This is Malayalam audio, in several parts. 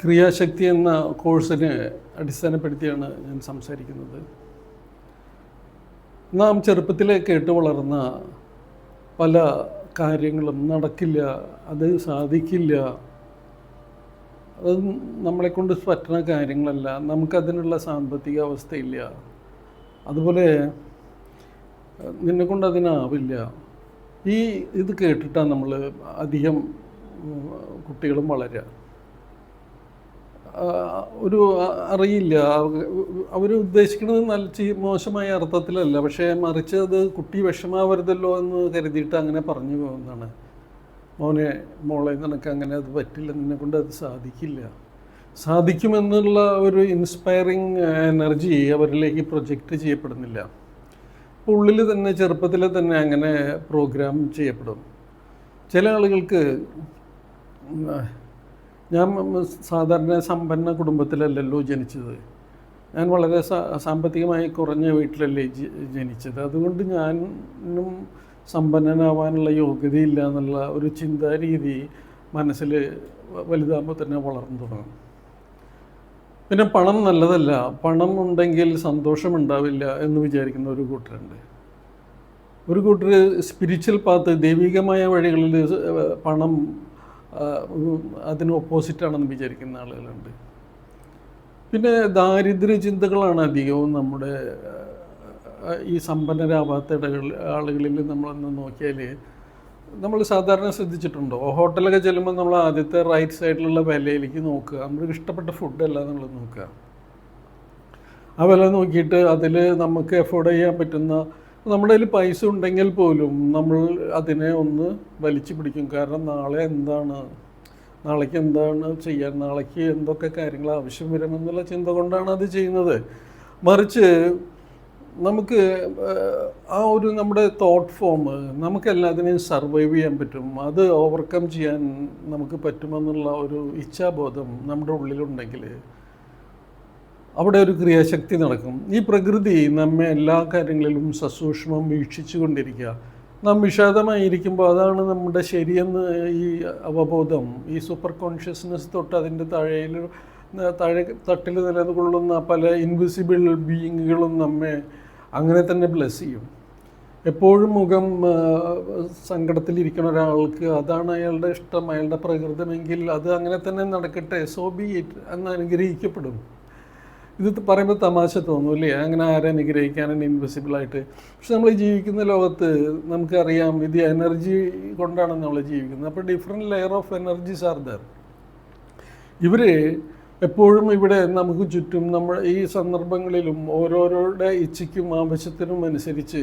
ക്രിയാശക്തി എന്ന കോഴ്സിനെ അടിസ്ഥാനപ്പെടുത്തിയാണ് ഞാൻ സംസാരിക്കുന്നത്. നാം ചെറുപ്പത്തിലെ കേട്ട് വളർന്ന പല കാര്യങ്ങളും നടക്കില്ല അത് സാധിക്കില്ല. അത് നമ്മളെ കൊണ്ട് പറ്റുന്ന കാര്യങ്ങളല്ല. നമുക്കതിനുള്ള സാമ്പത്തിക അവസ്ഥയില്ല അതുപോലെ നിന്നെ കൊണ്ട് അതിനാവില്ല ഈ ഇത് കേട്ടിട്ടാണ് നമ്മൾ അധികം കുട്ടികളും വളരുക ഒരു അറിയില്ല. അവർ ഉദ്ദേശിക്കുന്നത് നല്ല മോശമായ അർത്ഥത്തിലല്ല. പക്ഷേ മറിച്ച് അത് കുട്ടി വിഷമാവരുതല്ലോ എന്ന് കരുതിയിട്ട് അങ്ങനെ പറഞ്ഞു പോകുന്നതാണ്. മോനെ മോളെ നിനക്ക് അങ്ങനെ അത് പറ്റില്ല. നിന്നെ കൊണ്ട് അത് സാധിക്കില്ല. സാധിക്കുമെന്നുള്ള ഒരു ഇൻസ്പയറിങ് എനർജി അവരിലേക്ക് പ്രൊജക്റ്റ് ചെയ്യപ്പെടുന്നില്ല. ഉള്ളിൽ തന്നെ ചെറുപ്പത്തിൽ തന്നെ അങ്ങനെ പ്രോഗ്രാം ചെയ്യപ്പെടും. ചില ആളുകൾക്ക് ഞാൻ സാധാരണ സമ്പന്ന കുടുംബത്തിലല്ലല്ലോ ജനിച്ചത്. ഞാൻ വളരെ സാമ്പത്തികമായി കുറഞ്ഞ വീട്ടിലല്ലേ ജനിച്ചത്. അതുകൊണ്ട് ഞാനും സമ്പന്നനാവാനുള്ള യോഗ്യതയില്ല എന്നുള്ള ഒരു ചിന്താരീതി മനസ്സിൽ വലുതാകുമ്പോൾ തന്നെ വളർന്നു തുടങ്ങും. പിന്നെ പണം നല്ലതല്ല. പണം ഉണ്ടെങ്കിൽ സന്തോഷമുണ്ടാവില്ല എന്ന് വിചാരിക്കുന്ന ഒരു കൂട്ടരുണ്ട്. ഒരു കൂട്ടർ സ്പിരിച്വൽ പാത്ത് ദൈവികമായ വഴികളിൽ പണം അതിന് ഓപ്പോസിറ്റാണെന്ന് വിചാരിക്കുന്ന ആളുകളുണ്ട്. പിന്നെ ദാരിദ്ര്യ ചിന്തകളാണ് അധികവും നമ്മുടെ ഈ സമ്പന്നരാവാത്ത ഇടകൾ ആളുകളിൽ നമ്മളൊന്ന് നോക്കിയാൽ നമ്മൾ സാധാരണ ശ്രദ്ധിച്ചിട്ടുണ്ടോ? ഹോട്ടലൊക്കെ ചെല്ലുമ്പോൾ നമ്മൾ ആദ്യത്തെ റൈറ്റ് സൈഡിലുള്ള വിലയിലേക്ക് നോക്കുക. നമുക്ക് ഇഷ്ടപ്പെട്ട ഫുഡല്ല നമ്മൾ നോക്കുക. ആ വില നോക്കിയിട്ട് അതിൽ നമുക്ക് എഫോർഡ് ചെയ്യാൻ പറ്റുന്ന നമ്മുടെ കയ്യിൽ പൈസ ഉണ്ടെങ്കിൽ പോലും നമ്മൾ അതിനെ ഒന്ന് വലിച്ചു പിടിക്കും. കാരണം നാളെ എന്താണ്? നാളേക്ക് എന്താണ് ചെയ്യാൻ? നാളേക്ക് എന്തൊക്കെ കാര്യങ്ങൾ ആവശ്യം വരുമെന്നുള്ള ചിന്ത കൊണ്ടാണ് അത് ചെയ്യുന്നത്. മറിച്ച് നമുക്ക് ആ ഒരു നമ്മുടെ തോട്ട് ഫോം നമുക്ക് എല്ലാത്തിനെയും സർവൈവ് ചെയ്യാൻ പറ്റും. അത് ഓവർകം ചെയ്യാൻ നമുക്ക് പറ്റുമെന്നുള്ള ഒരു ഇച്ഛാബോധം നമ്മുടെ ഉള്ളിലുണ്ടെങ്കിൽ അവിടെ ഒരു ക്രിയാശക്തി നടക്കും. ഈ പ്രകൃതി നമ്മെ എല്ലാ കാര്യങ്ങളിലും സസൂക്ഷ്മം വീക്ഷിച്ചു കൊണ്ടിരിക്കുക നാം വിഷാദമായിരിക്കുമ്പോൾ അതാണ് നമ്മുടെ ശരിയെന്ന് ഈ അവബോധം. ഈ സൂപ്പർ കോൺഷ്യസ്നെസ് തൊട്ട് അതിന്റെ താഴെയിൽ താഴെ തട്ടിൽ നിലകൊള്ളുന്ന പല ഇൻവിസിബിൾ ബീയിങ്ങുകളും നമ്മെ അങ്ങനെ തന്നെ ബ്ലെസ് ചെയ്യും. എപ്പോഴും മുഖം സങ്കടത്തിലിരിക്കുന്ന ഒരാൾക്ക് അതാണ് അയാളുടെ ഇഷ്ടം അയാളുടെ പ്രകൃതമെങ്കിൽ അത് അങ്ങനെ തന്നെ നടക്കട്ടെ. സോ ബി ഇറ്റ് എന്ന് അനുഗ്രഹിക്കപ്പെടും. ഇത് പറയുമ്പോൾ തമാശ തോന്നും അല്ലേ? അങ്ങനെ ആരെ അനുഗ്രഹിക്കാനാണ് ഇൻവിസിബിളായിട്ട് പക്ഷെ നമ്മൾ ജീവിക്കുന്ന ലോകത്ത് നമുക്കറിയാം ഇത് എനർജി കൊണ്ടാണ് നമ്മൾ ജീവിക്കുന്നത്. അപ്പോൾ different layer of energies are there ഇവർ എപ്പോഴും ഇവിടെ നമുക്ക് ചുറ്റും നമ്മൾ ഈ സന്ദർഭങ്ങളിലും ഓരോരോരുടെ ഇച്ഛയ്ക്കും ആവശ്യത്തിനും അനുസരിച്ച്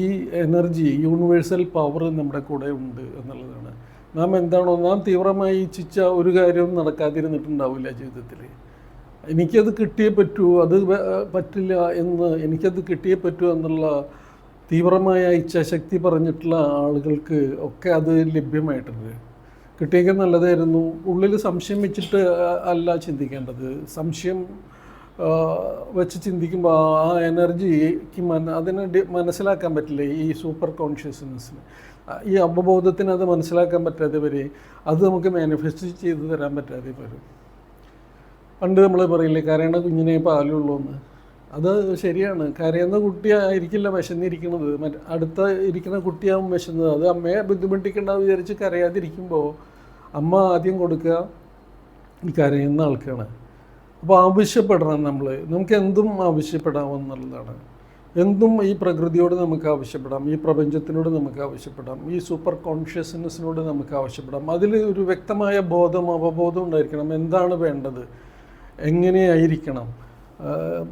ഈ എനർജി യൂണിവേഴ്സൽ പവർ നമ്മുടെ കൂടെ ഉണ്ട് എന്നുള്ളതാണ്. നാം എന്താണോ നാം തീവ്രമായി ഇച്ഛിച്ച ഒരു കാര്യവും നടക്കാതിരുന്നിട്ടുണ്ടാവില്ല ജീവിതത്തിൽ എനിക്കത് കിട്ടിയേ പറ്റൂ അത് പറ്റില്ല എന്ന് എനിക്കത് കിട്ടിയേ പറ്റൂ എന്നുള്ള തീവ്രമായ ഇച്ഛാശക്തി പറഞ്ഞിട്ടുള്ള ആളുകൾക്ക് ഒക്കെ അത് ലഭ്യമായിട്ടുണ്ട്. കിട്ടിയൊക്കെ നല്ലതായിരുന്നു. ഉള്ളിൽ സംശയം വെച്ചിട്ട് അല്ല ചിന്തിക്കേണ്ടത്. സംശയം വെച്ച് ചിന്തിക്കുമ്പോൾ ആ എനർജിക്ക് മന അതിനെ മനസ്സിലാക്കാൻ പറ്റില്ല ഈ സൂപ്പർ കോൺഷ്യസ്നെസ്സിന് ഈ അവബോധത്തിന് അത് മനസ്സിലാക്കാൻ പറ്റാതെ വരെ അത് നമുക്ക് മാനിഫെസ്റ്റ് ചെയ്ത് തരാൻ പറ്റാതെ വരും. പണ്ട് നമ്മൾ പറയില്ലേ കരയണ കുഞ്ഞിനെ പാലുള്ളൂ എന്ന്. അത് ശരിയാണ്. കരയുന്ന കുട്ടിയായിരിക്കില്ല വിശന്നിരിക്കുന്നത് മറ്റ് അടുത്ത ഇരിക്കുന്ന കുട്ടിയാവും വിശന്നത്. അത് അമ്മയെ ബുദ്ധിമുട്ടിക്കേണ്ട വിചാരിച്ച് കരയാതിരിക്കുമ്പോൾ അമ്മ ആദ്യം കൊടുക്കുക ഈ കരയുന്ന ആൾക്കാണ്. അപ്പോൾ ആവശ്യപ്പെടണം നമ്മൾ നമുക്ക് എന്തും ആവശ്യപ്പെടാമെന്നുള്ളതാണ് എന്തും ഈ പ്രകൃതിയോട് നമുക്ക് ആവശ്യപ്പെടാം. ഈ പ്രപഞ്ചത്തിനോട് നമുക്ക് ആവശ്യപ്പെടാം. ഈ സൂപ്പർ കോൺഷ്യസ്നെസ്സിനോട് നമുക്ക് ആവശ്യപ്പെടാം. അതിൽ ഒരു വ്യക്തമായ ബോധം അവബോധം ഉണ്ടായിരിക്കണം. എന്താണ് വേണ്ടത്? എങ്ങനെയായിരിക്കണം?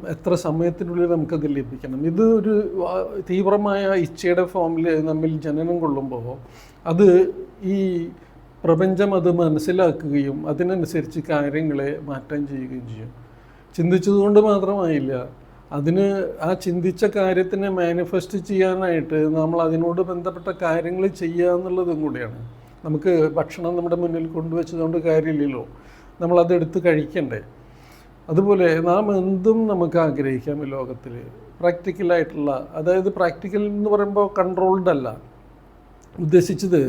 എത്ര സമയത്തിനുള്ളിൽ നമുക്കത് ലഭിക്കണം? ഇത് ഒരു തീവ്രമായ ഇച്ഛയുടെ ഫോമിൽ നമ്മിൽ ജനനം കൊള്ളുമ്പോൾ അത് ഈ പ്രപഞ്ചം അത് മനസ്സിലാക്കുകയും അതിനനുസരിച്ച് കാര്യങ്ങളെ മാറ്റം ചെയ്യുകയും ചെയ്യും. ചിന്തിച്ചതുകൊണ്ട് മാത്രമായില്ല അതിന് ആ ചിന്തിച്ച കാര്യത്തിനെ മാനിഫെസ്റ്റ് ചെയ്യാനായിട്ട് നമ്മൾ അതിനോട് ബന്ധപ്പെട്ട കാര്യങ്ങൾ ചെയ്യുക എന്നുള്ളതും കൂടിയാണ്. നമുക്ക് ഭക്ഷണം നമ്മുടെ മുന്നിൽ കൊണ്ടുവച്ചതുകൊണ്ട് കാര്യമില്ലല്ലോ. നമ്മളതെടുത്ത് കഴിക്കണ്ടേ? അതുപോലെ നാം എന്തും നമുക്ക് ആഗ്രഹിക്കാം ഈ ലോകത്തിൽ. പ്രാക്ടിക്കലായിട്ടുള്ള അതായത് പ്രാക്ടിക്കൽ എന്ന് പറയുമ്പോൾ കൺട്രോൾഡ് അല്ല. ഉദ്ദേശിച്ചത്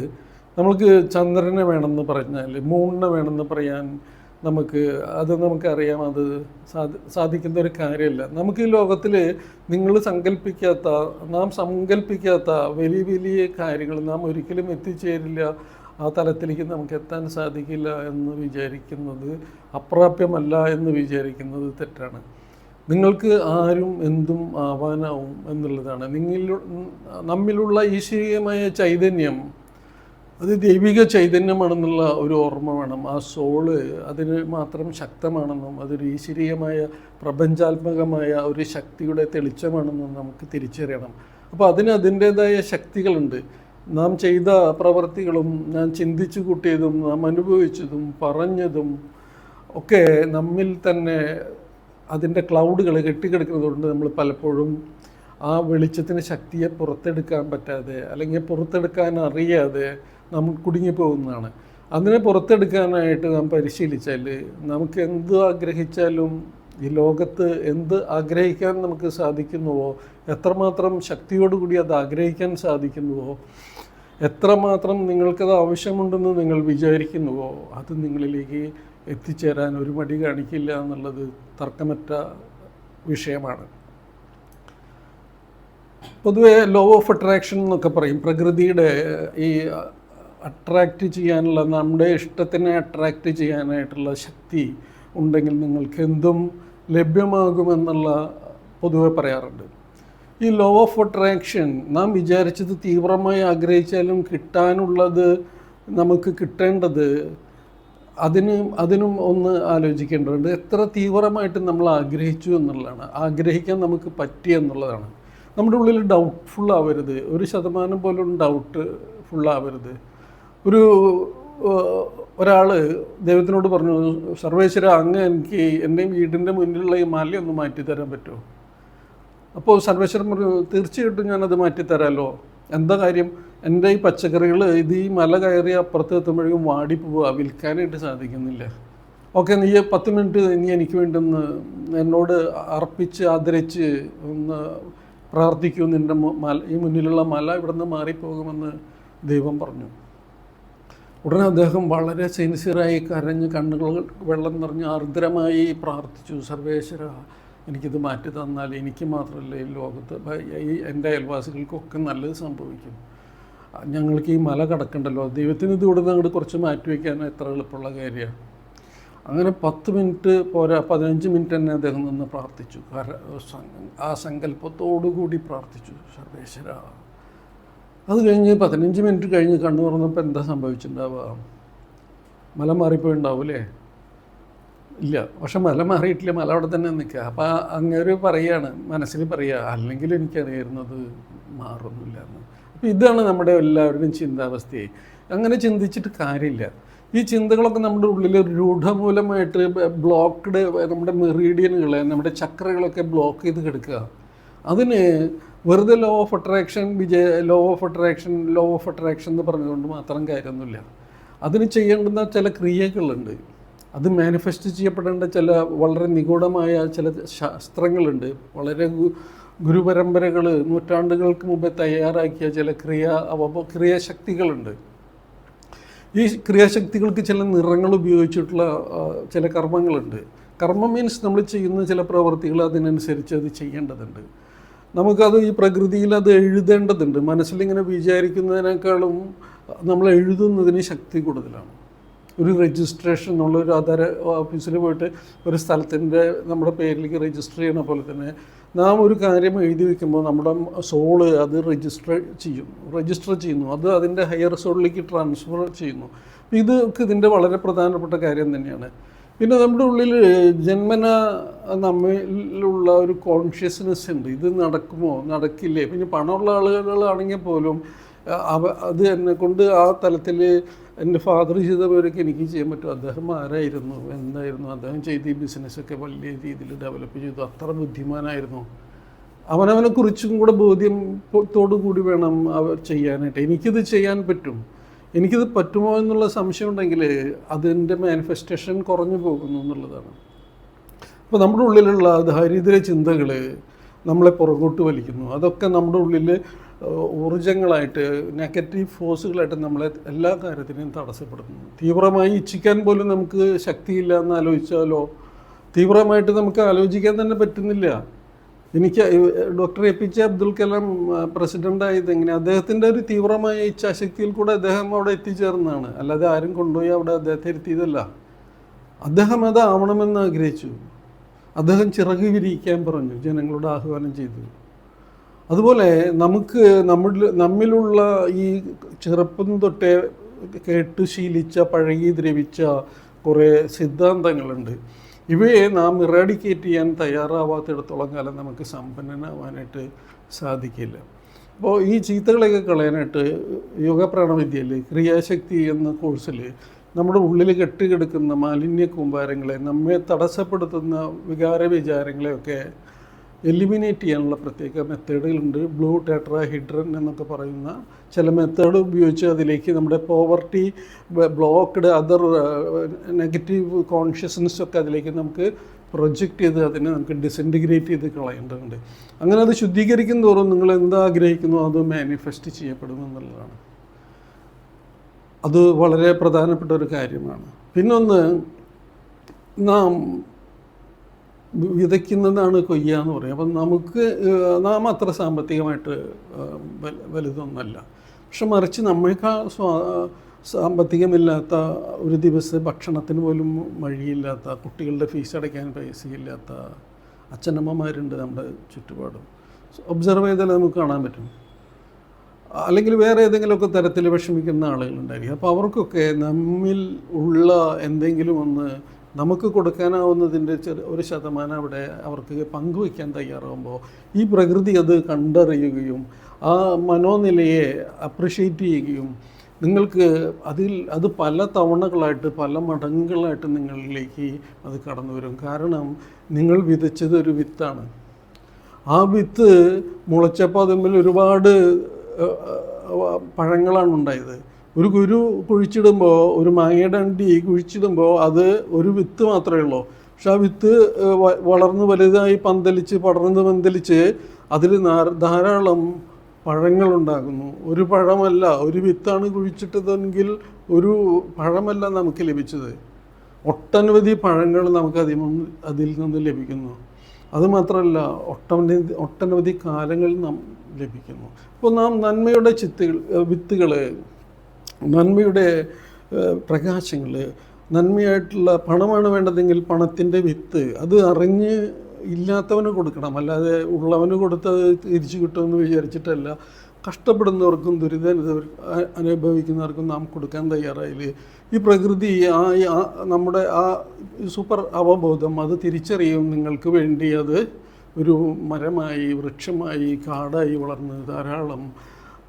നമുക്ക് ചന്ദ്രനെ വേണമെന്ന് പറഞ്ഞാൽ മൂണിനെ വേണമെന്ന് പറയാൻ നമുക്ക് അത് നമുക്കറിയാം അത് സാധി സാധിക്കുന്ന ഒരു കാര്യമല്ല. നമുക്ക് ഈ ലോകത്തിൽ നിങ്ങൾ സങ്കല്പിക്കാത്ത നാം സങ്കല്പിക്കാത്ത വലിയ വലിയ കാര്യങ്ങൾ നാം ഒരിക്കലും എത്തിച്ചേരില്ല. ആ തലത്തിലേക്ക് നമുക്ക് എത്താൻ സാധിക്കില്ല എന്ന് വിചാരിക്കുന്നത് അപ്രാപ്യമല്ല എന്ന് വിചാരിക്കുന്നത് തെറ്റാണ്. നിങ്ങൾക്ക് ആരും എന്തും ആവാനാവും എന്നുള്ളതാണ്. നിങ്ങളിൽ നമ്മിലുള്ള ഈശ്വരീയമായ ചൈതന്യം അത് ദൈവിക ചൈതന്യമാണെന്നുള്ള ഒരു ഓർമ്മ വേണം. ആ സോൾ അതിന് മാത്രം ശക്തമാണെന്നും അതൊരു ഈശ്വരീയമായ പ്രപഞ്ചാത്മകമായ ഒരു ശക്തിയുടെ തെളിച്ചമാണെന്നും നമുക്ക് തിരിച്ചറിയണം. അപ്പോൾ അതിന് അതിന്റേതായ ശക്തികളുണ്ട്. നാം ചെയ്ത പ്രവർത്തികളും ഞാൻ ചിന്തിച്ചു കൂട്ടിയതും നാം അനുഭവിച്ചതും പറഞ്ഞതും ഒക്കെ നമ്മിൽ തന്നെ അതിന്റെ ക്ലൗഡുകൾ കെട്ടിക്കിടക്കുന്നതുകൊണ്ട് നമ്മൾ പലപ്പോഴും ആ വെളിച്ചത്തിന് ശക്തിയെ പുറത്തെടുക്കാൻ പറ്റാതെ അല്ലെങ്കിൽ പുറത്തെടുക്കാൻ അറിയാതെ നമ്മൾ കുടുങ്ങിപ്പോകുന്നതാണ്. അതിനെ പുറത്തെടുക്കാനായിട്ട് നാം പരിശീലിച്ചാൽ നമുക്ക് എന്ത് ആഗ്രഹിച്ചാലും ഈ ലോകത്ത് എന്ത് ആഗ്രഹിക്കാൻ നമുക്ക് സാധിക്കുന്നുവോ എത്രമാത്രം ശക്തിയോടുകൂടി അത് ആഗ്രഹിക്കാൻ സാധിക്കുന്നുവോ എത്രമാത്രം നിങ്ങൾക്കത് ആവശ്യമുണ്ടെന്ന് നിങ്ങൾ വിചാരിക്കുന്നുവോ? അത് നിങ്ങളിലേക്ക് എത്തിച്ചേരാൻ ഒരു മടി കാണിക്കില്ല എന്നുള്ളത് തർക്കമറ്റ വിഷയമാണ്. പൊതുവെ ലോ ഓഫ് അട്രാക്ഷൻ എന്നൊക്കെ പറയും. പ്രകൃതിയുടെ ഈ അട്രാക്റ്റ് ചെയ്യാനുള്ള നമ്മുടെ ഇഷ്ടത്തിനെ അട്രാക്റ്റ് ചെയ്യാനായിട്ടുള്ള ശക്തി ഉണ്ടെങ്കിൽ നിങ്ങൾക്ക് എന്തും ലഭ്യമാകുമെന്നുള്ള പൊതുവെ പറയാറുണ്ട്. ഈ ലോ ഓഫ് അട്രാക്ഷൻ നാം വിചാരിച്ചത് തീവ്രമായി ആഗ്രഹിച്ചാലും കിട്ടാനുള്ളത് നമുക്ക് കിട്ടേണ്ടത് അതിനും അതിനും ഒന്ന് ആലോചിക്കേണ്ടതുണ്ട്. എത്ര തീവ്രമായിട്ട് നമ്മൾ ആഗ്രഹിച്ചു എന്നുള്ളതാണ്. ആഗ്രഹിക്കാൻ നമുക്ക് പറ്റി എന്നുള്ളതാണ്. നമ്മുടെ ഉള്ളിൽ ഡൗട്ട്ഫുൾ ആവരുത്. ഒരു ശതമാനം പോലും ഡൗട്ട് ആവരുത്. ഒരു ഒരാൾ ദൈവത്തിനോട് പറഞ്ഞു സർവേശ്വര അങ്ങ് എനിക്ക് എന്റെ വീടിന്റെ മുന്നിലുള്ള ഈ മലയൊന്ന് മാറ്റി തരാൻ പറ്റുമോ? അപ്പോൾ സർവേശ്വരൻ പറഞ്ഞു തീർച്ചയായിട്ടും ഞാനത് മാറ്റിത്തരാമല്ലോ എന്താ കാര്യം? എന്റെ ഈ പച്ചക്കറികൾ ഇത് ഈ മല കയറി അപ്പുറത്ത് എത്തുമ്പോഴേക്കും വാടി പോവുക വിൽക്കാനായിട്ട് സാധിക്കുന്നില്ല. ഓക്കെ നീ പത്ത് മിനിറ്റ് നീ എനിക്ക് വേണ്ടി ഒന്ന് എന്നോട് അർപ്പിച്ച് ആദരിച്ച് ഒന്ന് പ്രാർത്ഥിക്കൂ. നിന്റെ മല ഈ മുന്നിലുള്ള മല ഇവിടുന്ന് മാറിപ്പോകുമെന്ന് ദൈവം പറഞ്ഞു. ഉടനെ അദ്ദേഹം വളരെ സിൻസിയറായി കരഞ്ഞ് കണ്ണുകൾ വെള്ളം നിറഞ്ഞ് ആർദ്രമായി പ്രാർത്ഥിച്ചു. സർവേശ്വര എനിക്കിത് മാറ്റി തന്നാൽ എനിക്ക് മാത്രമല്ല ഈ ലോകത്ത്. ഈ എന്റെ അയൽവാസികൾക്കൊക്കെ നല്ലത് സംഭവിക്കും. ഞങ്ങൾക്ക് ഈ മല കടക്കണ്ടല്ലോ. ദൈവത്തിന് ഇത് ഇവിടെ അങ്ങോട്ട് കുറച്ച് മാറ്റി വയ്ക്കാൻ എത്ര എളുപ്പമുള്ള കാര്യമാണ്. അങ്ങനെ പത്ത് മിനിറ്റ് പോരാ പതിനഞ്ച് മിനിറ്റ് തന്നെ അദ്ദേഹം നിന്ന് പ്രാർത്ഥിച്ചു. ആ സങ്കല്പത്തോടു കൂടി പ്രാർത്ഥിച്ചു. സർവേശ്വര. അത് കഴിഞ്ഞ് പതിനഞ്ച് മിനിറ്റ് കഴിഞ്ഞ് കണ്ണു തുറന്നപ്പോൾ എന്താ സംഭവിച്ചിട്ടുണ്ടാവുക? മല മാറിപ്പോയിണ്ടാവൂലേ ഇല്ല പക്ഷെ മല മാറിയിട്ടില്ല മല അവിടെ തന്നെ നിൽക്കുക. അപ്പോൾ അങ്ങേര് പറയുകയാണ് മനസ്സിൽ പറയുക അല്ലെങ്കിൽ എനിക്കറിയായിരുന്നത് മാറുന്നില്ല എന്ന്. അപ്പോൾ ഇതാണ് നമ്മുടെ എല്ലാവരുടെയും ചിന്താവസ്ഥയെ. അങ്ങനെ ചിന്തിച്ചിട്ട് കാര്യമില്ല. ഈ ചിന്തകളൊക്കെ നമ്മുടെ ഉള്ളിൽ രൂഢമൂലമായിട്ട് ബ്ലോക്ക്ഡ് നമ്മുടെ മെറീഡിയനുകളെ നമ്മുടെ ചക്രകളൊക്കെ ബ്ലോക്ക് ചെയ്ത് കിടക്കുക. അതിന് വെറുതെ law of attraction Vijaya law of attraction law of attraction എന്ന് പറഞ്ഞുകൊണ്ട് മാത്രം കാര്യമൊന്നുമില്ല. അതിന് ചെയ്യേണ്ടുന്ന ചില ക്രിയകളുണ്ട്. അത് മാനിഫെസ്റ്റ് ചെയ്യപ്പെടേണ്ട ചില വളരെ നിഗൂഢമായ ചില ശാസ്ത്രങ്ങളുണ്ട്. വളരെ ഗുരുപരമ്പരകൾ നൂറ്റാണ്ടുകൾക്ക് മുമ്പേ തയ്യാറാക്കിയ ചില ക്രിയ അവ ക്രിയാശക്തികളുണ്ട്. ഈ ക്രിയാശക്തികൾക്ക് ചില നിറങ്ങൾ ഉപയോഗിച്ചിട്ടുള്ള ചില കർമ്മങ്ങളുണ്ട്. കർമ്മം മീൻസ് നമ്മൾ ചെയ്യുന്ന ചില പ്രവൃത്തികൾ അതിനനുസരിച്ച് അത് ചെയ്യേണ്ടതുണ്ട്. നമുക്കത് ഈ പ്രകൃതിയിൽ അത് എഴുതേണ്ടതുണ്ട്. മനസ്സിലിങ്ങനെ വിചാരിക്കുന്നതിനേക്കാളും നമ്മൾ എഴുതുന്നതിന് ശക്തി കൂടുതലാണ്. ഒരു രജിസ്ട്രേഷൻ എന്നുള്ള ഒരു ആധാര ഓഫീസിൽ പോയിട്ട് ഒരു സ്ഥലത്തിന്റെ നമ്മുടെ പേരിലേക്ക് രജിസ്റ്റർ ചെയ്യണ പോലെ തന്നെ നാം ഒരു കാര്യം എഴുതി വയ്ക്കുമ്പോൾ നമ്മുടെ സോൾ അത് രജിസ്റ്റർ ചെയ്യും. രജിസ്റ്റർ ചെയ്യുന്നു. അത് അതിന്റെ ഹയർ സോളിലേക്ക് ട്രാൻസ്ഫർ ചെയ്യുന്നു. ഇത് ഇതിന്റെ വളരെ പ്രധാനപ്പെട്ട കാര്യം തന്നെയാണ്. പിന്നെ നമ്മുടെ ഉള്ളിൽ ജന്മന നമ്മളിലുള്ള ഒരു കോൺഷ്യസ്നെസ് ഉണ്ട്. ഇത് നടക്കുമോ? നടക്കില്ലേ? പിന്നെ പണമുള്ള ആളുകളാണെങ്കിൽ പോലും അത് എന്നെ കൊണ്ട് ആ തലത്തിൽ എന്റെ ഫാദർ ചെയ്തവരൊക്കെ എനിക്ക് ചെയ്യാൻ പറ്റും. അദ്ദേഹം ആരായിരുന്നു? എന്തായിരുന്നു? അദ്ദേഹം ചെയ്ത ഈ ബിസിനസ്സൊക്കെ വലിയ രീതിയിൽ ഡെവലപ്പ് ചെയ്തു. അത്ര ബുദ്ധിമാനായിരുന്നു. അവനവനെ കുറിച്ചും കൂടെ ബോധ്യത്തോടു കൂടി വേണം അവർ ചെയ്യാനായിട്ട്. എനിക്കിത് ചെയ്യാൻ പറ്റും. എനിക്കിത് പറ്റുമോ എന്നുള്ള സംശയം ഉണ്ടെങ്കിൽ അതിന്റെ മാനിഫെസ്റ്റേഷൻ കുറഞ്ഞു പോകുന്നു എന്നുള്ളതാണ്. അപ്പോൾ നമ്മുടെ ഉള്ളിലുള്ള ദാരിദ്ര്യ ചിന്തകൾ നമ്മളെ പുറകോട്ട് വലിക്കുന്നു. അതൊക്കെ നമ്മുടെ ഉള്ളിൽ ഊർജങ്ങളായിട്ട് നെഗറ്റീവ് ഫോഴ്സുകളായിട്ട് നമ്മളെ എല്ലാ കാര്യത്തിനെയും തടസ്സപ്പെടുത്തുന്നു. തീവ്രമായി ഇച്ഛിക്കാൻ പോലും നമുക്ക് ശക്തിയില്ല എന്ന് ആലോചിച്ചാലോ? തീവ്രമായിട്ട് നമുക്ക് ആലോചിക്കാൻ തന്നെ പറ്റുന്നില്ല. എനിക്ക് doctor A P J Abdul Kalam president ആയത് എങ്ങനെ അദ്ദേഹത്തിന്റെ ഒരു തീവ്രമായ ഇച്ഛാശക്തിയിൽ കൂടെ അദ്ദേഹം അവിടെ എത്തിച്ചേർന്നതാണ്. അല്ലാതെ ആരും കൊണ്ടുപോയി അവിടെ അദ്ദേഹത്തെ ഇരുത്തിയതല്ല. അദ്ദേഹം അത് ആവണമെന്ന് ആഗ്രഹിച്ചു. അദ്ദേഹം ചിറക് വിരിയിക്കാൻ പറഞ്ഞു ജനങ്ങളോട് ആഹ്വാനം ചെയ്തു. അതുപോലെ നമുക്ക് നമ്മളിൽ നമ്മിലുള്ള ഈ ചെറുപ്പം തൊട്ടേ കേട്ട് ശീലിച്ച പഴകി ദ്രവിച്ച കുറേ സിദ്ധാന്തങ്ങളുണ്ട്. ഇവയെ നാം ഇറാഡിക്കേറ്റ് ചെയ്യാൻ തയ്യാറാവാത്തിടത്തോളം കാലം നമുക്ക് സമ്പന്നനാവാനായിട്ട് സാധിക്കില്ല. അപ്പോൾ ഈ ചീത്തകളെയൊക്കെ കളയാനായിട്ട് യോഗ പ്രാണവിദ്യയിൽ ക്രിയാശക്തി എന്ന കോഴ്സിൽ നമ്മുടെ ഉള്ളിൽ കെട്ടുകിടക്കുന്ന മാലിന്യ കൂമ്പാരങ്ങളെ നമ്മെ തടസ്സപ്പെടുത്തുന്ന വികാര വിചാരങ്ങളെയൊക്കെ എലിമിനേറ്റ് ചെയ്യാനുള്ള പ്രത്യേക മെത്തേഡുകളുണ്ട്. ബ്ലൂ ടെട്രാഹിഡ്രൻ എന്നൊക്കെ പറയുന്ന ചില മെത്തേഡ് ഉപയോഗിച്ച് അതിലേക്ക് നമ്മുടെ poverty blocked other negative consciousness ഒക്കെ അതിലേക്ക് നമുക്ക് പ്രൊജക്റ്റ് ചെയ്ത് അതിനെ നമുക്ക് ഡിസിന്റിഗ്രേറ്റ് ചെയ്ത് കളയേണ്ടതുണ്ട്. അങ്ങനെ അത് ശുദ്ധീകരിക്കും തോറും നിങ്ങൾ എന്താ ആഗ്രഹിക്കുന്നു അത് മാനിഫെസ്റ്റ് ചെയ്യപ്പെടും എന്നുള്ളതാണ്. അത് വളരെ പ്രധാനപ്പെട്ട ഒരു കാര്യമാണ്. പിന്നൊന്ന് നാം വിതയ്ക്കുന്നതാണ് കൊയ്യ എന്ന് പറയും അപ്പം നമുക്ക് നാം അത്ര സാമ്പത്തികമായിട്ട് വലുതൊന്നല്ല. പക്ഷെ മറിച്ച് നമ്മൾക്ക് സ്വാ സാമ്പത്തികമില്ലാത്ത ഒരു ദിവസം ഭക്ഷണത്തിന് പോലും വഴിയില്ലാത്ത കുട്ടികളുടെ ഫീസ് അടയ്ക്കാൻ പൈസയില്ലാത്ത അച്ഛനമ്മമാരുണ്ട് നമ്മുടെ ചുറ്റുപാടും. ഒബ്സർവ് ചെയ്താൽ നമുക്ക് കാണാൻ പറ്റും. അല്ലെങ്കിൽ വേറെ ഏതെങ്കിലുമൊക്കെ തരത്തിൽ വിഷമിക്കുന്ന ആളുകളുണ്ടായിരിക്കും. അപ്പോൾ അവർക്കൊക്കെ നമ്മിൽ ഉള്ള എന്തെങ്കിലും ഒന്ന് നമുക്ക് കൊടുക്കാനാവുന്നതിന്റെ ചെറു ഒരു ശതമാനം അവിടെ അവർക്ക് പങ്കുവയ്ക്കാൻ തയ്യാറാകുമ്പോൾ ഈ പ്രകൃതി അത് കണ്ടറിയുകയും ആ മനോനിലയെ അപ്രിഷ്യേറ്റ് ചെയ്യുകയും നിങ്ങൾക്ക് അതിൽ അത് പല തവണകളായിട്ട് പല മടങ്ങുകളായിട്ട് നിങ്ങളിലേക്ക് അത് കടന്നു വരും. കാരണം നിങ്ങൾ വിതച്ചത് ഒരു വിത്താണ്. ആ വിത്ത് മുളച്ചപ്പോൾ അതിന്മേൽ ഒരുപാട് പഴങ്ങളാണ് ഉണ്ടായത്. ഒരു കുരു കുഴിച്ചിടുമ്പോൾ ഒരു മാങ്ങയുടെ അണ്ടി കുഴിച്ചിടുമ്പോൾ അത് ഒരു വിത്ത് മാത്രമേ ഉള്ളൂ. പക്ഷെ ആ വിത്ത് വളർന്ന് വലുതായി പന്തലിച്ച് പടർന്ന് പന്തലിച്ച് അതിൽ ധാരാളം പഴങ്ങളുണ്ടാകുന്നു ഒരു പഴമല്ല ഒരു വിത്താണ് കുഴിച്ചിട്ടതെങ്കിൽ ഒരു പഴമല്ല നമുക്ക് ലഭിച്ചത്. ഒട്ടനവധി പഴങ്ങൾ നമുക്ക് അതിൽ അതിൽ നിന്ന് ലഭിക്കുന്നു. അതുമാത്രമല്ല ഒട്ടനവധി ഒട്ടനവധി കാലങ്ങൾ നാം ലഭിക്കുന്നു. അപ്പോൾ നാം നന്മയുടെ ചിത്തുകൾ വിത്തുകൾ നന്മയുടെ പ്രകാശങ്ങൾ നന്മയായിട്ടുള്ള പണമാണ് വേണ്ടതെങ്കിൽ പണത്തിന്റെ വിത്ത് അത് അറിഞ്ഞ് ഇല്ലാത്തവന് കൊടുക്കണം. അല്ലാതെ ഉള്ളവന് കൊടുത്തത് തിരിച്ചു കിട്ടുമെന്ന് വിചാരിച്ചിട്ടല്ല. കഷ്ടപ്പെടുന്നവർക്കും ദുരിതം അനുഭവിക്കുന്നവർക്കും നാം കൊടുക്കാൻ തയ്യാറായില്ലേ? ഈ പ്രകൃതി ആ നമ്മുടെ ആ സൂപ്പർ അവബോധം അത് തിരിച്ചറിയും. നിങ്ങൾക്ക് വേണ്ടി അത് ഒരു മരമായി വൃക്ഷമായി കാടായി വളർന്ന് ധാരാളം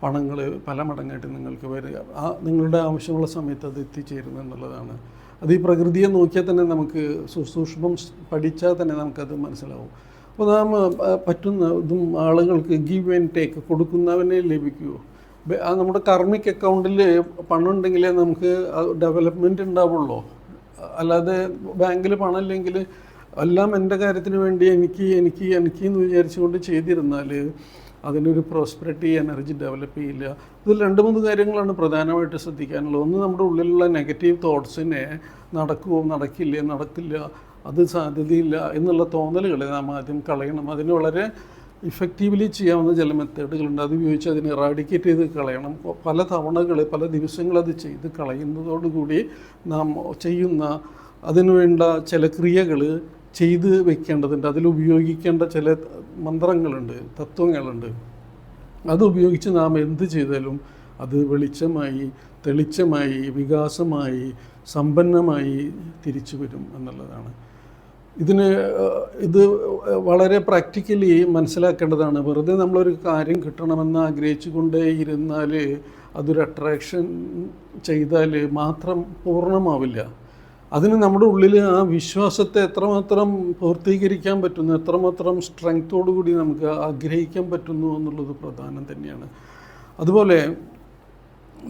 പണങ്ങൾ പല മടങ്ങായിട്ട് നിങ്ങൾക്ക് വരിക. ആ നിങ്ങളുടെ ആവശ്യമുള്ള സമയത്ത് അത് എത്തിച്ചേരും എന്നുള്ളതാണ്. അത് ഈ പ്രകൃതിയെ നോക്കിയാൽ തന്നെ നമുക്ക് സുസൂക്ഷ്മം പഠിച്ചാൽ തന്നെ നമുക്കത് മനസ്സിലാവും. അപ്പോൾ നാം പറ്റുന്ന ഇതും ആളുകൾക്ക് ഗീവ് ആൻഡ് ടേക്ക് കൊടുക്കുന്നവനെ ലഭിക്കൂ നമ്മുടെ കർമ്മിക് അക്കൗണ്ടിൽ പണമുണ്ടെങ്കിലേ നമുക്ക് ഡെവലപ്മെന്റ് ഉണ്ടാവുള്ളൂ. അല്ലാതെ ബാങ്കിൽ പണമില്ലെങ്കിൽ എല്ലാം എന്റെ കാര്യത്തിന് വേണ്ടി എനിക്ക് എനിക്ക് എനിക്ക് എന്ന് വിചാരിച്ചുകൊണ്ട് ചെയ്തിരുന്നാൽ അതിനൊരു പ്രോസ്പെറിറ്റി എനർജി ഡെവലപ്പ് ചെയ്യില്ല. ഇതിൽ രണ്ട് മൂന്ന് കാര്യങ്ങളാണ് പ്രധാനമായിട്ട് ശ്രദ്ധിക്കാനുള്ളത്. ഒന്ന് നമ്മുടെ ഉള്ളിലുള്ള നെഗറ്റീവ് തോട്ട്സിനെ നടക്കുമോ നടക്കില്ല നടക്കില്ല അത് സാധ്യതയില്ല എന്നുള്ള തോന്നലുകളെ നാം ആദ്യം കളയണം. അതിന് വളരെ ഇഫക്റ്റീവ്ലി ചെയ്യാവുന്ന ചില മെത്തേഡുകളുണ്ട് അത് ഉപയോഗിച്ച് അതിനെ റാഡിക്കേറ്റ് ചെയ്ത് കളയണം. പല തവണകൾ പല ദിവസങ്ങൾ അത് ചെയ്ത് കളയുന്നതോടുകൂടി നാം ചെയ്യുന്ന അതിനുവേണ്ട ചില ക്രിയകൾ ചെയ്ത് വെക്കേണ്ടതുണ്ട്. അതിൽ ഉപയോഗിക്കേണ്ട ചില മന്ത്രങ്ങളുണ്ട് തത്വങ്ങളുണ്ട്. അതുപയോഗിച്ച് നാം എന്ത് ചെയ്താലും അത് വെളിച്ചമായി തെളിച്ചമായി വികാസമായി സമ്പന്നമായി തിരിച്ചു വരും എന്നുള്ളതാണ്. ഇതിന് ഇത് വളരെ പ്രാക്ടിക്കലി മനസ്സിലാക്കേണ്ടതാണ്. വെറുതെ നമ്മളൊരു കാര്യം കിട്ടണമെന്ന് ആഗ്രഹിച്ചു ഇരുന്നാൽ അതൊരു അട്രാക്ഷൻ ചെയ്താൽ മാത്രം പൂർണമാവില്ല. അതിന് നമ്മുടെ ഉള്ളിൽ ആ വിശ്വാസത്തെ എത്രമാത്രം പൂർത്തീകരിക്കാൻ പറ്റുന്നു എത്രമാത്രം സ്ട്രെങ്തോടു കൂടി നമുക്ക് ആഗ്രഹിക്കാൻ പറ്റുന്നു എന്നുള്ളത് പ്രധാനം തന്നെയാണ്. അതുപോലെ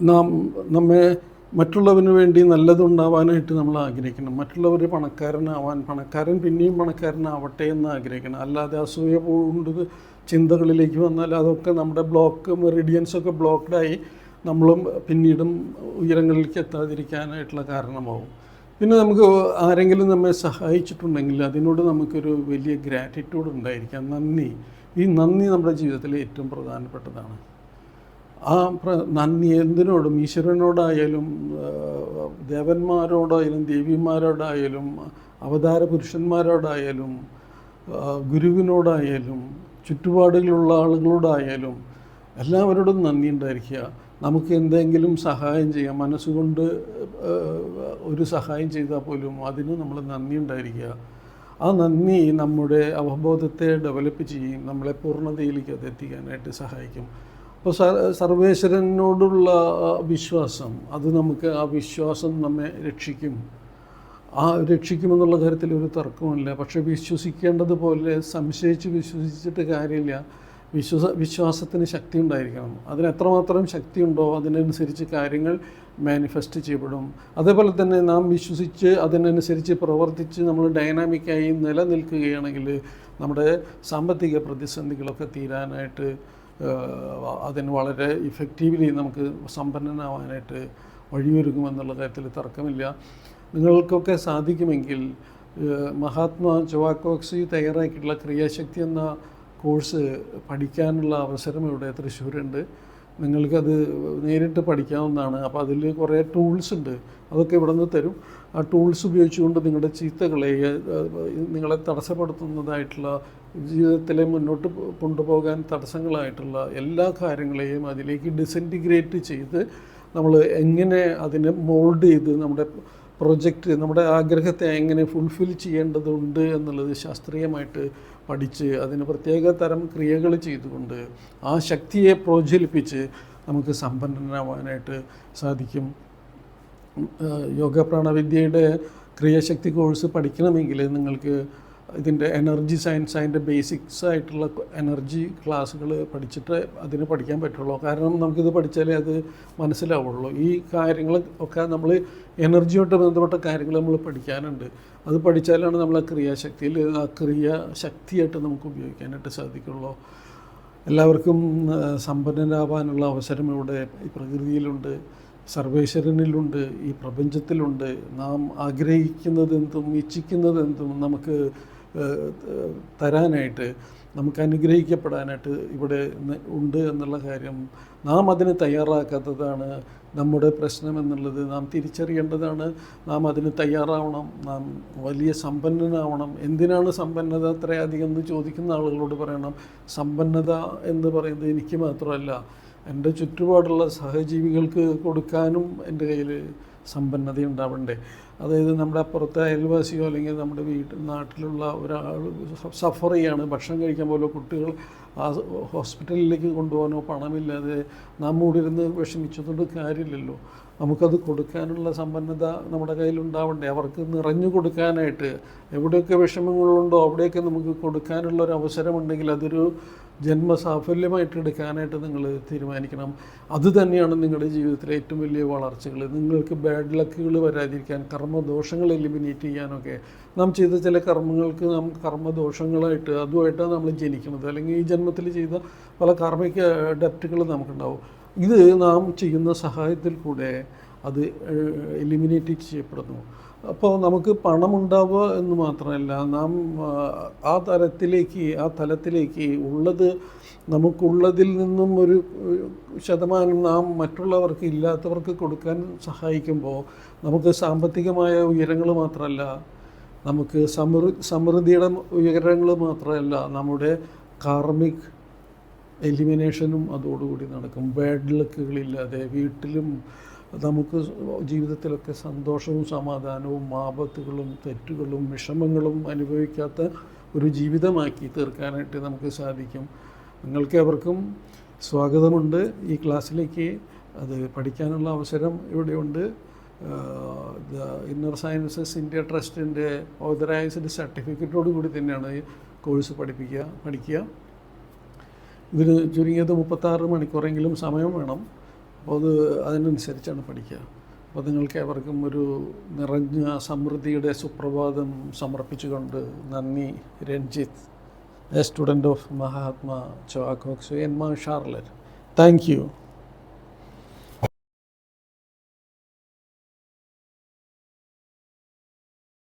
നാം നമ്മെ മറ്റുള്ളവന് വേണ്ടി നല്ലതുണ്ടാവാനായിട്ട് നമ്മൾ ആഗ്രഹിക്കണം. മറ്റുള്ളവർ പണക്കാരനാവാൻ പണക്കാരൻ പിന്നെയും പണക്കാരനാവട്ടെ എന്ന് ആഗ്രഹിക്കണം. അല്ലാതെ അസൂയ കൊണ്ട് ചിന്തകളിലേക്ക് വന്നാൽ അതൊക്കെ നമ്മുടെ ബ്ലോക്ക് മെറിഡിയൻസ് ഒക്കെ ബ്ലോക്ക്ഡായി നമ്മളും പിന്നീടും ഉയരങ്ങളിലേക്ക് എത്താതിരിക്കാനായിട്ടുള്ള കാരണമാവും. പിന്നെ നമുക്ക് ആരെങ്കിലും നമ്മെ സഹായിച്ചിട്ടുണ്ടെങ്കിൽ അതിനോട് നമുക്കൊരു വലിയ ഗ്രാറ്റിറ്റ്യൂഡ് ഉണ്ടായിരിക്കാം. നന്ദി. ഈ നന്ദി നമ്മുടെ ജീവിതത്തിലെ ഏറ്റവും പ്രധാനപ്പെട്ടതാണ്. ആ നന്ദി എന്തിനോടും ഈശ്വരനോടായാലും ദേവന്മാരോടായാലും ദേവിമാരോടായാലും അവതാര പുരുഷന്മാരോടായാലും ഗുരുവിനോടായാലും ചുറ്റുപാടുകളുള്ള ആളുകളോടായാലും എല്ലാവരോടും നന്ദി ഉണ്ടായിരിക്കുക. നമുക്ക് എന്തെങ്കിലും സഹായം ചെയ്യാം. മനസ്സുകൊണ്ട് ഒരു സഹായം ചെയ്താൽ പോലും അതിന് നമ്മൾ നന്ദി ഉണ്ടായിരിക്കുക. ആ നന്ദി നമ്മുടെ അവബോധത്തെ ഡെവലപ്പ് ചെയ്യും നമ്മളെ പൂർണതയിലേക്ക് അത് എത്തിക്കാനായിട്ട് സഹായിക്കും. അപ്പോൾ സർവേശ്വരനോടുള്ള വിശ്വാസം അത് നമുക്ക് ആ വിശ്വാസം നമ്മെ രക്ഷിക്കും. ആ രക്ഷിക്കുമെന്നുള്ള കാര്യത്തിൽ ഒരു തർക്കമില്ല പക്ഷേ വിശ്വസിക്കേണ്ടതുപോലെ സംശയിച്ച് വിശ്വസിച്ചിട്ട് കാര്യമില്ല. വിശ്വാസ വിശ്വാസത്തിന് ശക്തി ഉണ്ടായിരിക്കണം അതിന് എത്രമാത്രം ശക്തിയുണ്ടോ അതിനനുസരിച്ച് കാര്യങ്ങൾ മാനിഫെസ്റ്റ് ചെയ്യപ്പെടും. അതേപോലെ തന്നെ നാം വിശ്വസിച്ച് അതിനനുസരിച്ച് പ്രവർത്തിച്ച് നമ്മൾ ഡൈനാമിക്കായി നിലനിൽക്കുകയാണെങ്കിൽ നമ്മുടെ സാമ്പത്തിക പ്രതിസന്ധികളൊക്കെ തീരാനായിട്ട് അതിന് വളരെ ഇഫക്റ്റീവ്ലി നമുക്ക് സമ്പന്നനാവാനായിട്ട് വഴിയൊരുങ്ങുമെന്നുള്ള കാര്യത്തിൽ തർക്കമില്ല. നിങ്ങൾക്കൊക്കെ സാധിക്കുമെങ്കിൽ മഹാത്മാ ചൊവാക്കോക്സി തയ്യാറാക്കിയിട്ടുള്ള ക്രിയാശക്തി എന്ന കോഴ്സ് പഠിക്കാനുള്ള അവസരം ഇവിടെ തൃശ്ശൂരുണ്ട്. നിങ്ങൾക്കത് നേരിട്ട് പഠിക്കാവുന്നതാണ്. അപ്പോൾ അതിൽ കുറേ ടൂൾസ് ഉണ്ട്. അതൊക്കെ ഇവിടെ നിന്ന് തരും. ആ ടൂൾസ് ഉപയോഗിച്ചുകൊണ്ട് നിങ്ങളുടെ ചീത്തകളെ നിങ്ങളെ തടസ്സപ്പെടുത്തുന്നതായിട്ടുള്ള ജീവിതത്തിലെ മുന്നോട്ട് കൊണ്ടുപോകാൻ തടസ്സങ്ങളായിട്ടുള്ള എല്ലാ കാര്യങ്ങളെയും അതിലേക്ക് ഡിസന്റിഗ്രേറ്റ് ചെയ്ത് നമ്മൾ എങ്ങനെ അതിനെ മോൾഡ് ചെയ്ത് നമ്മുടെ പ്രൊജക്റ്റ് നമ്മുടെ ആഗ്രഹത്തെ എങ്ങനെ ഫുൾഫിൽ ചെയ്യേണ്ടതുണ്ട് എന്നുള്ളത് ശാസ്ത്രീയമായിട്ട് പഠിച്ച് അതിന് പ്രത്യേക തരം ക്രിയകൾ ചെയ്തുകൊണ്ട് ആ ശക്തിയെ പ്രോജ്വലിപ്പിച്ച് നമുക്ക് സമ്പന്നനാവാനായിട്ട് സാധിക്കും. യോഗ പ്രാണവിദ്യയുടെ ക്രിയാശക്തി കോഴ്സ് പഠിക്കണമെങ്കിൽ നിങ്ങൾക്ക് ഇതിന്റെ എനർജി സയൻസ് അതിന്റെ ബേസിക്സ് ആയിട്ടുള്ള എനർജി ക്ലാസ്സുകൾ പഠിച്ചിട്ട് അതിന് പഠിക്കാൻ പറ്റുള്ളൂ. കാരണം നമുക്കിത് പഠിച്ചാലേ അത് മനസ്സിലാവുള്ളൂ. ഈ കാര്യങ്ങൾ ഒക്കെ നമ്മൾ എനർജിയോട്ട് ബന്ധപ്പെട്ട കാര്യങ്ങൾ നമ്മൾ പഠിക്കാനുണ്ട്. അത് പഠിച്ചാലാണ് നമ്മൾ ആ ക്രിയാശക്തിയിൽ ആ ക്രിയാശക്തിയായിട്ട് നമുക്ക് ഉപയോഗിക്കാനായിട്ട് സാധിക്കുള്ളൂ. എല്ലാവർക്കും സമ്പന്നരാവാനുള്ള അവസരം ഇവിടെ ഈ പ്രകൃതിയിലുണ്ട് സർവേശ്വരനിലുണ്ട് ഈ പ്രപഞ്ചത്തിലുണ്ട്. നാം ആഗ്രഹിക്കുന്നതെന്തും ഇച്ഛിക്കുന്നതെന്തും നമുക്ക് ആ, തരാനായിട്ട് നമുക്ക് അനുഗ്രഹിക്കപ്പെടാനായിട്ട് ഇവിടെ ഉണ്ട് എന്നുള്ള കാര്യം നാം അതിന് തയ്യാറാക്കാത്തതാണ് നമ്മുടെ പ്രശ്നം എന്നുള്ളത്. നാം തിരിച്ചറിയേണ്ടതാണ് നാം അതിന് തയ്യാറാവണം നാം വലിയ സമ്പന്നനാവണം. എന്തിനാണ് സമ്പന്നത അത്രയധികം എന്ന് ചോദിക്കുന്ന ആളുകളോട് പറയണം. സമ്പന്നത എന്ന് പറയുന്നത് എനിക്ക് മാത്രമല്ല എന്റെ ചുറ്റുപാടുള്ള സഹജീവികൾക്ക് കൊടുക്കാനും എന്റെ കയ്യിൽ സമ്പന്നത ഉണ്ടാവണ്ടേ അതായത് നമ്മുടെ അപ്പുറത്തെ അയൽവാസിയോ അല്ലെങ്കിൽ നമ്മുടെ വീട്ടിൽ നാട്ടിലുള്ള ഒരാൾ സഫർ ചെയ്യാണ്. ഭക്ഷണം കഴിക്കാൻ പോലും കുട്ടികൾ ആ ഹോസ്പിറ്റലിലേക്ക് കൊണ്ടുപോകാനോ പണമില്ലാതെ നാം ഇരുന്ന് വിഷമിച്ചതുകൊണ്ട് കാര്യമില്ലല്ലോ. നമുക്കത് കൊടുക്കാനുള്ള സമ്പന്നത നമ്മുടെ കയ്യിലുണ്ടാവണ്ടേ? അവർക്ക് നിറഞ്ഞു കൊടുക്കാനായിട്ട് എവിടെയൊക്കെ വിഷമങ്ങളുണ്ടോ അവിടെയൊക്കെ നമുക്ക് കൊടുക്കാനുള്ള ഒരു അവസരമുണ്ടെങ്കിൽ അതൊരു ജന്മസാഫല്യമായിട്ട് എടുക്കാനായിട്ട് നിങ്ങൾ തീരുമാനിക്കണം. അത് തന്നെയാണ് നിങ്ങളുടെ ജീവിതത്തിലെ ഏറ്റവും വലിയ വളർച്ചകൾ നിങ്ങൾക്ക് ബാഡ് ലക്കുകൾ വരാതിരിക്കാൻ കർമ്മദോഷങ്ങൾ എലിമിനേറ്റ് ചെയ്യാനൊക്കെ നാം ചെയ്ത ചില കർമ്മങ്ങൾക്ക് നാം കർമ്മദോഷങ്ങളായിട്ട് അതുമായിട്ടാണ് നമ്മൾ ജനിക്കുന്നത്. അല്ലെങ്കിൽ ഈ ജന്മത്തിൽ ചെയ്ത പല കാർമ്മിക ഡെപ്റ്റുകൾ നമുക്കുണ്ടാവും. ഇത് നാം ചെയ്യുന്ന സഹായത്തിൽ കൂടെ അത് എലിമിനേറ്റ് ചെയ്യപ്പെടുന്നു. അപ്പോൾ നമുക്ക് പണമുണ്ടാവുക എന്ന് മാത്രമല്ല നാം ആ, തരത്തിലേക്ക് ആ തലത്തിലേക്ക് ഉള്ളത് നമുക്കുള്ളതിൽ നിന്നും ഒരു ശതമാനം നാം മറ്റുള്ളവർക്ക് ഇല്ലാത്തവർക്ക് കൊടുക്കാൻ സഹായിക്കുമ്പോൾ നമുക്ക് സാമ്പത്തികമായ ഉയരങ്ങൾ മാത്രമല്ല നമുക്ക് സമൃ സമൃദ്ധിയുടെ ഉയരങ്ങൾ മാത്രമല്ല നമ്മുടെ കാർമിക് എലിമിനേഷനും അതോടുകൂടി നടക്കും. ബാഡ് ലക്കുകളില്ലാതെ വീട്ടിലും നമുക്ക് ജീവിതത്തിലൊക്കെ സന്തോഷവും സമാധാനവും ആപത്തുകളും തെറ്റുകളും വിഷമങ്ങളും അനുഭവിക്കാത്ത ഒരു ജീവിതമാക്കി തീർക്കാനായിട്ട് നമുക്ക് സാധിക്കും. നിങ്ങൾക്ക് അവർക്കും സ്വാഗതമുണ്ട്. ഈ ക്ലാസ്സിലേക്ക് അത് പഠിക്കാനുള്ള അവസരം ഇവിടെയുണ്ട്. ഇന്നർ സയൻസസ് ഇന്ത്യ ട്രസ്റ്റിന്റെ ഓതറൈസ്ഡ് സർട്ടിഫിക്കറ്റോട് കൂടി തന്നെയാണ് കോഴ്സ് പഠിപ്പിക്കുക പഠിക്കുക. ഇതിന് ചുരുങ്ങിയത് മുപ്പത്താറ് മണിക്കൂറെങ്കിലും സമയം വേണം. അപ്പോൾ അത് അതിനനുസരിച്ചാണ് പഠിക്കുക. അപ്പോൾ നിങ്ങൾക്ക് ഏവർക്കും ഒരു നിറഞ്ഞ സമൃദ്ധിയുടെ സുപ്രഭാതം സമർപ്പിച്ചുകൊണ്ട് നന്ദി Ranjith a student of Mahatma ചോക്കോക്സ് എൻ മാ ഷാർലറ്റ്. Thank you.